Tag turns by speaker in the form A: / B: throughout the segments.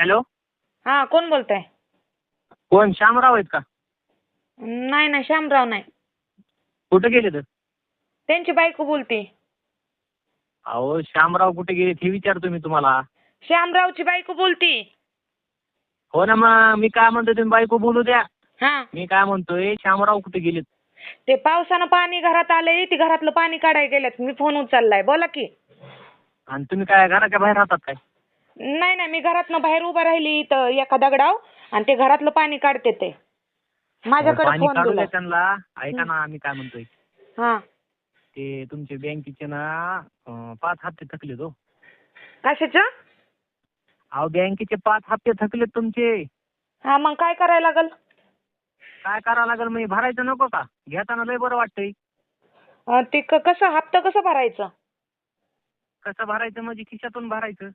A: Hello?
B: हा कोण बोलताय?
A: कोण श्यामराव आहेत का?
B: नाही नाही श्यामराव नाही.
A: कुठे गेले तर?
B: त्यांची बायको बोलते.
A: अहो श्यामराव कुठे गेले हे विचारतो मी तुम्हाला.
B: श्यामरावची बायको बोलती.
A: हो ना मग मी काय म्हणतो तुम्ही बायको बोलू द्या.
B: हा.
A: मी काय म्हणतोय श्यामराव कुठे गेलेत?
B: ते पावसानं पाणी घरात आलंय ती घरातलं पाणी काढायला गेल्यात मी फोन उचललाय. बोला की.
A: आणि तुम्ही काय घराच्या बाहेर राहतात काय?
B: नाही नाही मी घरातनं बाहेर उभा राहिली इथं एका दगडाव आणि ते घरातलं पाणी काढते ते. माझ्याकडे
A: पाणी
B: फोन
A: काढू त्यांना. ऐका ना मी काय म्हणतोय.
B: हा.
A: ते तुमचे बँकेचे ना अं, पाच हप्ते थकलेत हो.
B: कशाचं?
A: अहो बँकेचे पाच हप्ते थकलेत तुमचे.
B: हा मग काय करायला लागल?
A: काय करावं लागेल? मी भरायचं नको का? घेताना लय बरं वाटतंय.
B: अं, ते क- कसं हप्ता कसं भरायचं?
A: कसं भरायचं? म्हणजे खिशातून भरायचं.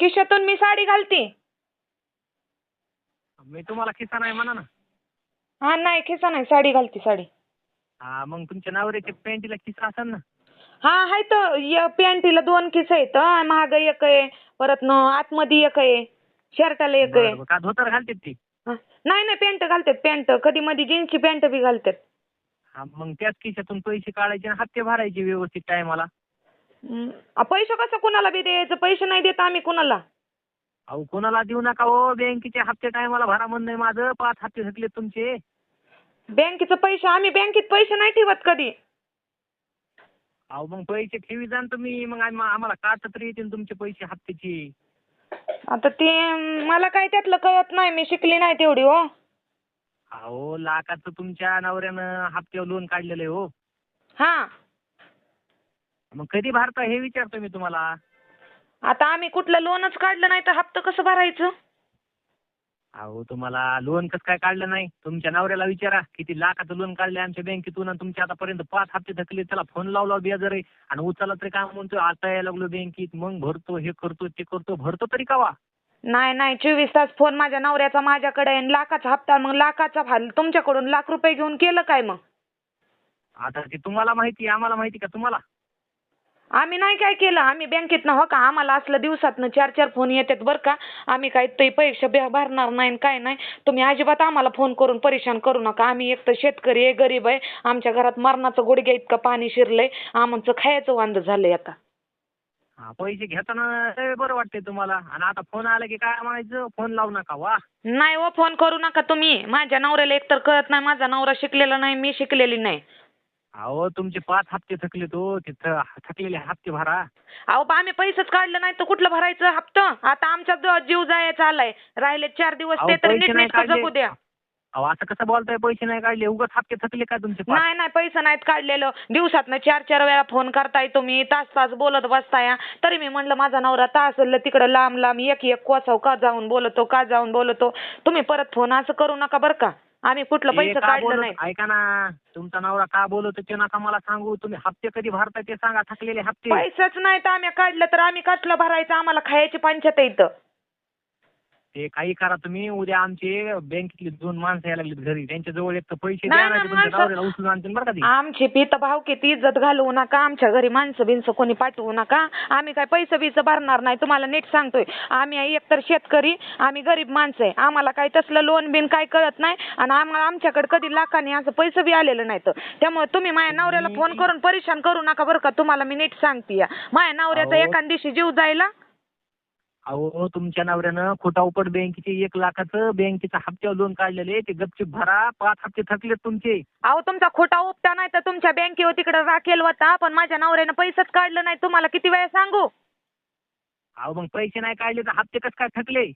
B: खिशातून मी साडी घालते.
A: मी तुम्हाला खिसा नाही म्हणा ना.
B: हा नाही खिसा नाही साडी घालते साडी.
A: हा मग तुमच्या नवऱ्याच्या पॅन्टीला खिसा असेल ना.
B: हा आहे तर य- पॅन्टीला दोन किस आहेत महाग एक आहे परत न आतमध्ये एक आहे शर्टाला एक आहे.
A: बरं, बरं. का धोतर घालतात ती?
B: हा. नाही नाही पॅन्ट घालतात पॅन्ट कधी मध्ये जीन्सची पॅन्ट बी घालतात.
A: हा मग त्याच खिशातून पैसे काढायचे आणि हप्ते भरायचे व्यवस्थित टायमाला.
B: पैसे कसं कुणाला बी द्यायचं? पैसे नाही देत आम्ही कुणाला.
A: अहो कोणाला देऊ नका हो. बँकेचे हप्ते टायमाला भरा म्हणणं आहे माझं. पाच हप्ते थकले तुमचे.
B: बँकेचं पैसे आम्ही बँकेत पैसे नाही ठेवत कधी.
A: अहो मग पैसे ठेवी जा ना तुम्ही. मग आम्ही- आम्हाला काढता तरी येतील तुमचे पैसे हप्त्याचे
B: आता ते अं, मला काय त्यातलं कळत नाही. मी शिकली नाही तेवढी हो.
A: अहो लाखाचं तुमच्या नवऱ्यानं हप्त्यावर लोन काढलेलं आहे हो.
B: हा.
A: मग कधी भरता हे विचारतो मी तुम्हाला.
B: आता आम्ही कुठलं लोनच काढलं नाही तर हप्ता कसं भरायचं?
A: अहो तुम्हाला लोन कसं काय काढलं नाही? तुमच्या नवऱ्याला विचारा किती लाखाचं लोन काढले आमच्या बँकेतून आणि तुमचे आतापर्यंत पाच हप्ते थकले त्याला फोन लावला बेजार आहे. आणि उचलला तरी काय म्हणतो आता यायला लागलो बँकेत मग भरतो हे करतो ते करतो भरतो तरी कावा?
B: नाही नाही चोवीस तास फोन माझ्या नवऱ्याचा माझ्याकडे आहे आणि लाखाचा हप्ता मग लाखाचा फाल तुमच्याकडून लाख रुपये घेऊन केलं काय मग?
A: आता ते तुम्हाला माहिती आम्हाला माहिती का तुम्हाला?
B: आम्ही नाही काय केलं. आम्ही बँकेतनं हो का? आम्हाला असलं दिवसातनं चार चार फोन येतात बरं का? आम्ही काय ते पैसे भरणार नाही आणि काय नाही. तुम्ही अजिबात आम्हाला फोन करून परेशान करू नका. आम्ही एक तर शेतकरी आहे गरीब आहे. आमच्या घरात मरणाचं गुडघ्या इतकं पाणी शिरलंय. आमचं खायचं वांद झालंय आता.
A: हा पैसे घेताना लय बरं वाटतंय तुम्हाला. आणि आता फोन आला की काय म्हणायचं? फोन लावू नका वा.
B: नाही हो फोन करू नका तुम्ही. माझ्या नवऱ्याला एकतर कळत नाही. माझा नवरा शिकलेला नाही मी शिकलेली नाही.
A: अहो तुमचे पाच हप्ते थकले तो तिथं थकलेले हप्ते भरा.
B: अहो बा आम्ही पैसेच काढलं नाही तर कुठलं भरायचं हप्तं? आता आमचा जो जीव जायचा आलाय राहिले चार दिवस
A: अहो,
B: ते तरी
A: पैसे नाही
B: नीटनेटकं
A: काढले.
B: जगू द्या.
A: अहो असं कसं बोलताय पैसे नाही काढले? उगाच हप्ते थकले का तुमचे पाच?
B: नाही नाही पैसे नाहीत काढलेलं. दिवसातनं चार चार वेळा फोन करताय तुम्ही तास तास बोलत बसताय. तरी मी म्हणलं माझा नवरा तास तिकडं लांब लांब एक एक कोसाव का जाऊन बोलतो का जाऊन बोलतो? तुम्ही परत फोन असं करू नका बरं का. आम्ही कुठलं
A: ते
B: पैसे
A: का
B: काढलं
A: बोलत-
B: नाही.
A: ऐका ना तुमचा नवरा का बोलतो ते नका मला सांगू. तुम्ही हप्ते कधी भरताय ते सांगा थकलेले हप्ते.
B: पैसेच नाहीत आम्ही काढलं तर आम्ही कसलं भरायचं? आम्हाला खायची पंचायत इथं.
A: ते काही करा तुम्ही उद्या आमचे बँकेतले दोन माणसं यायला लागलेत घरी. त्यांच्या जवळ एक तर पैसे
B: नाही,
A: द्या
B: नाही,
A: नाही तुमच्या
B: माणसं-
A: नवऱ्याला उचलून आणतील बरं का ते.
B: आमची पीत भाव किती इज्जत घालवू नका आमच्या घरी माणसं बिनसं कोणी पाठवू नका. आम्ही काय पैसे बिसं भरणार नाही तुम्हाला नीट सांगतोय. आम्ही एकतर शेतकरी आम्ही गरीब माणसं आहे. आम्हाला काय तसलं लोन बिन काय कळत नाही आणि आम्हाला आमच्याकडे कधी लाखाने असं पैसे बी आलेलं नाहीत. त्यामुळे तुम्ही माझ्या नवऱ्याला फोन करून परेशान करू नका बरं का तुम्हाला मी नीट सांगते माझ्या नवऱ्याचा
A: अहो.
B: एखाद दिवशी जीव जायला
A: अहो तुमच्या नवऱ्यानं खोटा उपट बँकेचे एक लाखाचं बँकेचं हप्त्यावर लोन काढलेले ते गपचूप भरा पाच हप्ते थकलेत तुमचे.
B: अहो तुमचा खोटा उपटा नाही तर तुमच्या बँकेवर तिकडे राखेल होता पण माझ्या नवऱ्यानं पैसेच काढलं नाही तुम्हाला किती वेळा सांगू?
A: अहो मग पैसे नाही काढले तर हप्ते कसं काय थकले?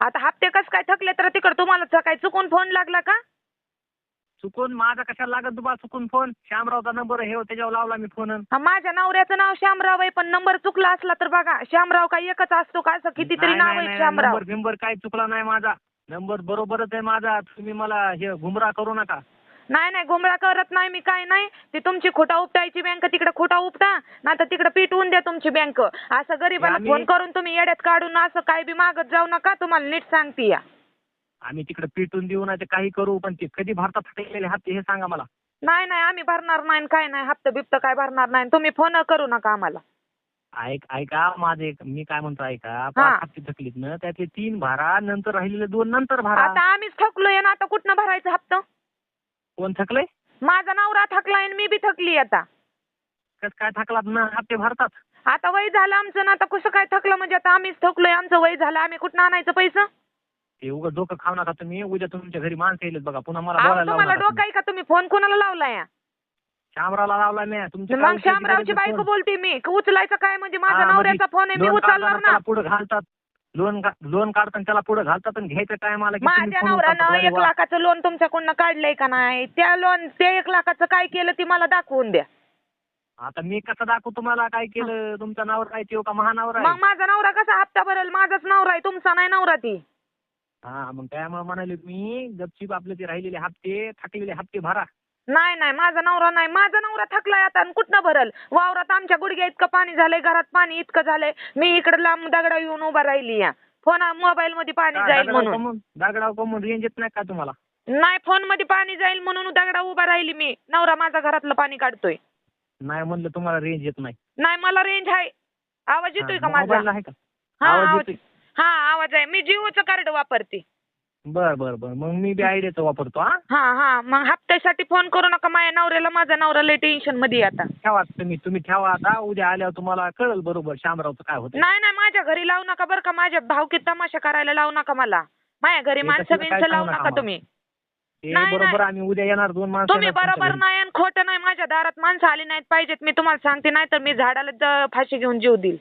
B: आता हप्ते कस काय थकले तर तिकडे तुम्हाला काय चुकून फोन लागला का?
A: चुकून माझा कशाला लागत तुम्हाला चुकून फोन श्यामरावचा नंबर हे हो, त्याच्यावर लावला मी फोन
B: हा, माझ्या नवऱ्याचं नाव श्यामराव आहे पण नंबर चुकला असला तर बघा श्यामराव काय एकच असतो का? असं कितीतरी नाव आहे श्यामराव.
A: नंबर बिंबर काय चुकला नाही माझा. नंबर बरोबरच आहे माझा. तुम्ही मला हे गुमराह करू नका.
B: नाही नाही घुमळा करत नाही मी काय नाही. ती तुमची खोटा उपटायची बँक तिकडे खोटा उपटा. नाही तर तिकडे पिटवून द्या तुमची बँक असं गरीबाला
A: आम्ही-
B: फोन करून तुम्ही येड्यात काढून असं काय बी मागत जाऊ नका. तुम्हाला नीट सांगते या.
A: आम्ही तिकडे पिटून देऊ नाही काही करू पण ते कधी भारतात थकलेले हप्ते हे सांगा मला.
B: नाही नाही आम्ही भरणार नाही काय नाही हप्ता बिप्त काय भरणार नाही. तुम्ही फोन करू नका आम्हाला.
A: ऐक ऐका माझे मी काय म्हणतो ऐका. पाच हप्ते थकलीत ना त्यातले तीन भरा नंतर राहिलेले दोन नंतर भरा.
B: आता आम्हीच थकलोय ना आता कुठनं भरायचं हप्ता?
A: कोण थकलंय?
B: माझा नवरा थकलाय आणि मी बी थकली आता.
A: कस काय थकलात ना हप्ते भरतात.
B: आता वय झालं आमचं ना आता कसं काय थकलं म्हणजे आता आम्हीच थकलोय आमचं वय झालं आम्ही कुठनं आणायचं पैसा?
A: ते उगाच डोकं खाऊ नका तुम्ही. उद्या तुमच्या घरी माणसं येईल बघा. पुन्हा मला
B: अहो
A: बोलायला लावू
B: तुम्हाला
A: नका
B: डोकं आहे का तुम्ही? फोन कोणाला लावलाय.
A: शामरावला लावला मी. तुमच्या
B: मग शामरावची बायको बोलते मी. क- उचलायचं काय म्हणजे?
A: हा, म्हणजे
B: नवऱ्याचा फोन आहे मी उचलणार ना.
A: पुढे घालतात. लोन लोन काढताना त्याला पुढे घालतात आणि घ्यायचं तुम्ही
B: माझ्या. नवऱ्यानं एक. लाखाचं लोन तुमच्याकडनं काढलंय का नाही? त्या लोन ते एक लाखाचं काय केलं ती मला दाखवून द्या.
A: आता मी कसं दाखवू तुम्हाला काय केलं? तुमचा नावर आहे तो का महानावर
B: मग
A: आहे
B: माझा नवरा कसा हप्ता भरेल? माझाच नवरा आहे तुमचा नाही नवरा ती.
A: हा मग त्यामुळे म्हणाले मी गपचीप आपले ते राहिलेले हप्ते थकलेले हप्ते भरा.
B: नाही नाही माझा नवरा नाही माझा नवरा थकलाय आता आणि कुठनं भरल? वावरात आमच्या गुडघ्या इतकं पाणी झालंय घरात पाणी इतकं झालंय मी इकडे लांब दगडा येऊन उभा राहिली या. फोन मोबाईल मध्ये पाणी जाईल म्हणून.
A: दगडाव कमून रेंज येत नाही का तुम्हाला?
B: नाही फोनमध्ये पाणी जाईल म्हणून दगडा उभा राहिली मी. नवरा माझा घरातलं पाणी काढतोय.
A: नाही म्हणलं तुम्हाला रेंज येत नाही.
B: नाही मला रेंज आहे. आवाज येतोय का माझा?
A: आहे का?
B: हा
A: आवाज येतोय.
B: हा आवाज आहे. मी जिओचं कार्ड वापरते.
A: बर बर बर. मग मी बी आयडियाचं वापरतो हा?
B: हा हा. मग हप्त्यासाठी फोन करू नका. माझ्या नवऱ्याला माझा नवरा लय टेन्शनमध्ये आहे आता.
A: ठेवा तुम्ही तुम्ही ठेवा आता. उद्या आल्यावर तुम्हाला कळेल बरोबर शामरावचं काय होतं
B: नाही नाही. माझ्या घरी लावू नका बरं का. माझ्या भावकीत तमाशा करायला लावू नका मला. माझ्या घरी माणसं
A: तसलं काय
B: बिनसं लावू
A: सांगू
B: नका
A: नका
B: तुम्ही. नाही,
A: बरोबर
B: नाही.
A: आम्ही उद्या येणार दोन माणसं
B: तुम्ही
A: येणार तुमच्या
B: बरोबर
A: घरी.
B: नाही आणि खोटं नाही. माझ्या दारात माणसं आली नाहीत. पाहिजेत. मी तुम्हाला सांगते. नाही तर मी झाडाला फाशी घेऊन जीव देईल.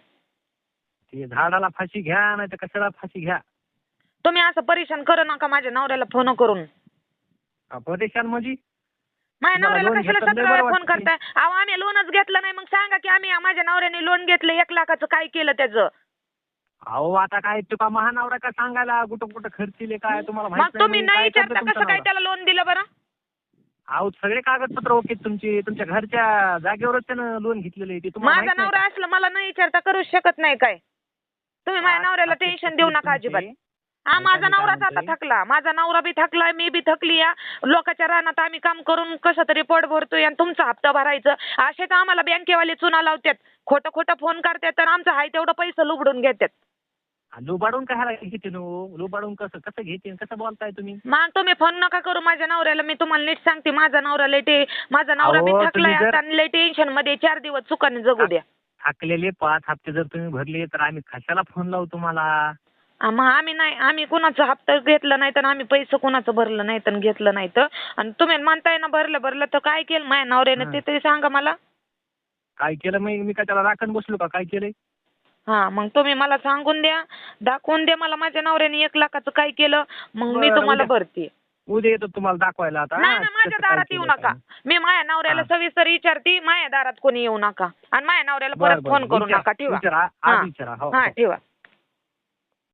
A: ते झाडाला फाशी घ्या नाही तर कशाला फाशी घ्या.
B: तुम्ही असं परेशान करू नका माझ्या नवऱ्याला फोन करून.
A: परेशान म्हणजे?
B: माझ्या
A: तुम्हाला
B: नवऱ्याला कशाला सतरा वेळा
A: बरं
B: फोन
A: वाटतं
B: करताय? अहो आम्ही लोनच घेतलं नाही मग सांगा की आम्ही माझ्या नवऱ्याने लोन घेतलं एक लाखाचं काय केलं त्याचं?
A: अहो आता काय तुका महानावरा का सांगायला कुठं कुठं खर्चिले काय तुम्हाला
B: मग
A: माहीत
B: तुम्ही नाही
A: काय
B: विचारता कसं काय
A: नवरा?
B: त्याला लोन दिलं बरं?
A: अहो सगळे कागदपत्र ओके तुमची तुमच्या घरच्या जागेवरच त्यानं लोन घेतलेलं आहे ते तुम्हाला
B: माझा
A: माहीत नाही
B: नवरा असलं मला नाही विचारता करूच शकत नाही काय? तुम्ही माझ्या नवऱ्याला टेन्शन देऊ नका अजिबात. हा माझा नवराच आता. थकला. माझा नवरा बी थकलाय मी बी थकली या. लोकांच्या रानात आम्ही काम करून कसं तरी पोट भरतोय आणि तुमचा हप्ता भरायचं. असे तर आम्हाला बँकेवाले चुना लावतात. खोटं खोटं फोन करतात तर आमचं हाय तेवढं पैसे लुबडून घेतात.
A: लुबाडून काय घेते लुबाडून कसं कसं घेते कसं बोलताय तुम्ही?
B: मग तुम्ही फोन नका करू माझ्या नवऱ्याला. मी तुम्हाला नीट सांगते. माझा नवरा लय टे माझा नवरा बी थकलाय आता आणि लय टेन्शनमध्ये चार दिवस चुकाने जगू द्या.
A: थकलेले पाच हप्ते जर तुम्ही भरले तर आम्ही कशाला फोन लावू तुम्हाला?
B: मग आम्ही नाही आम्ही कुणाचं हप्ता घेतलं नाही तर आम्ही पैसे कुणाचं भरलं नाही तर घेतलं नाही तर. आणि तुम्ही म्हणताय ना भरलं भरलं तर काय केलं माझ्या नवऱ्याने? ते तरी सांगा मला.
A: काय केलं मग? मी काय त्याला राखण बसलो का? काय केलंय?
B: हा मग तुम्ही मला सांगून द्या दाखवून द्या मला माझ्या नवऱ्याने एक लाखाचं काय केलं मग मी
A: बरं,
B: तुम्हाला
A: उद्या-
B: भरते.
A: उद्या येतो तुम्हाला दाखवायला आता
B: नाही ना माझ्या
A: कसं काय
B: दारात येऊ नका
A: काय.
B: मी माझ्या नवऱ्याला
A: हा.
B: सविस्तर विचारते माझ्या दारात कोणी येऊ नका आणि माझ्या नवऱ्याला
A: बरं,
B: परत
A: बरं,
B: फोन करू
A: विचारा-
B: नका ठेवा
A: विचारा
B: हा.
A: आज विचारा हो
B: हा
A: हो.
B: ठेवा